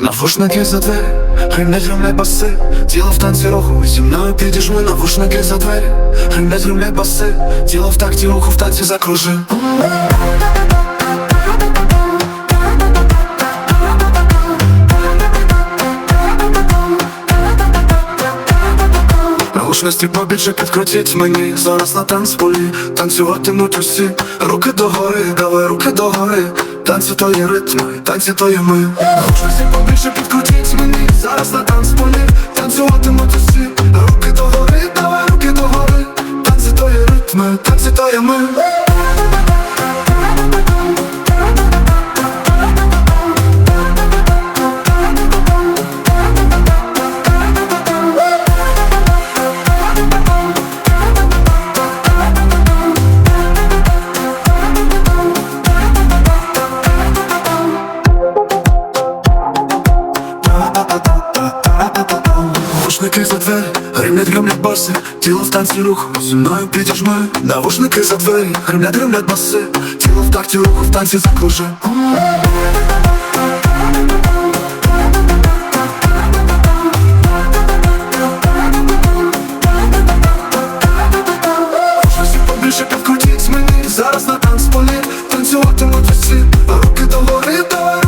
Навушники за двері, гримлять, гримлять баси. Тіло в танці руху, зі мною підіжми Навушники за двері, гримлять, гримлять баси Тіло в такті руху, в танці закружи. Наушності побільше підкрутіть мені. Зараз на танцполі Танцюватимуть усі. Руки догори, давай руки догори. Танці то є ритми, танці то є ми Побільше підкрутіть мені. Зараз на танцполі Танцюватимуть усі. Руки догори, давай руки догори. Танці то є ритми, танці то є ми Навушники за двері, гримлять гремлять баси, тіло в танці руху, зі мною підеш ми. Навушники за двері, гримлять гремлять баси, тіло в такті руху, в танці закружи. Зараз на танцполі танцюватимуть усі, руки до гори, давай